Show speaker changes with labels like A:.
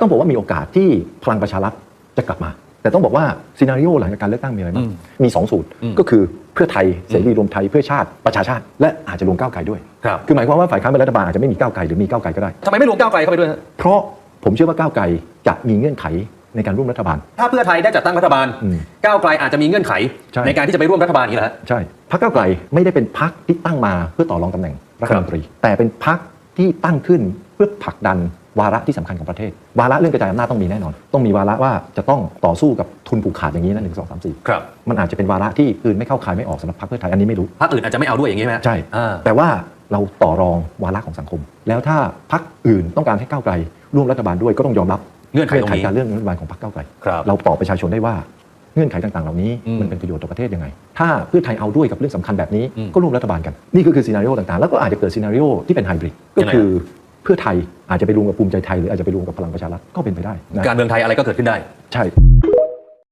A: ต้องบอกว่ามีโอกาสที่พลังประชารัฐจะกลับมา แต่ต้องบอกว่าซีนารีโอหลังจากการเลือกตั้งมีอะไรบ้าง
B: อืม
A: มี 2 สูตร
B: อืม
A: ก็คือเพื่อไทยเสรีรวมไทยเพื่อชาติประชาชาติ และอาจจะรวมก้าวไกลด้วย
B: ครับ
A: คือหมายความว่าฝ่ายค้านเป็นรัฐบาลอาจจะไม่มีก้าวไกลหรือมีก้าวไกลก็ได้
B: ทำไมไม่รวมก้าวไกลเข้าไปด้วยฮะ
A: เพราะผมเชื่อว่าก้าวไกลจะมีเงื่อนไขในการร่วมรัฐบาล
B: ถ้าเพื่อไทยได้จัดตั้งรัฐบาล
A: อืม
B: ก้าวไกลอาจจะมีเงื่อนไข
A: ใช่
B: ในการที่จะไปร่วมรัฐบาลนี้แหละ
A: ใช่พรรคก้าวไกลไม่ได้เป็นพรรคที่ตั้งมาเพื่อต่อรองตำแหน่งรัฐมนตรี แต่เป็นพรรคที่ตั้งขึ้นเพื่อผลักดัน วาระที่สำคัญของประเทศ วาระเรื่องกระจายอำนาจต้องมีแน่นอน ต้องมีวาระว่าจะต้องต่อสู้กับทุนผูกขาดอย่างนี้นะหนึ่งสองสามสี่
B: ครับ
A: มันอาจจะเป็นวาระที่อื่นไม่เข้าคายไม่ออกสำหรับพรรคเพื่อไทยอันนี้ไม่รู้
B: พรรคอื่นอาจจะไม่เอาด้วยอย่างนี้ไหมฮะ
A: ใช่
B: อ่า
A: แต่ว่าเราต่อรองวาระของสังคม แล้วถ้าพรรคอื่นต้องการให้ก้าวไกล ร่วมรัฐบาลด้วยก็ต้องยอมรับ
B: เงื่อนไขตรงนี้
A: การเรื่องรัฐบาลของพรรคก้าวไกล
B: ครับ
A: เราตอบประชาชนได้ว่าเงื่อนไขต่างๆ เหล่านี้
B: อืม
A: มันเป็นประโยชน์ต่อประเทศยังไง ถ้าเพื่อไทยเอาด้วยกับเรื่องสำคัญแบบนี้
B: อืม
A: ก็ร่วมรัฐบาลกัน นี่ก็คือซีนารีโอต่างๆ แล้วก็อาจจะเกิดซีนารีโอที่เป็นไฮบริดก็
B: ยังไง
A: คือ เพื่อไทยอาจจะไปรวมกับภูมิใจไทยหรืออาจจะไปรวมกับพลังประชารัฐก็เป็นไปได้นะ
B: การเมืองไทยอะไรก็เกิดขึ้นได้
A: ใช่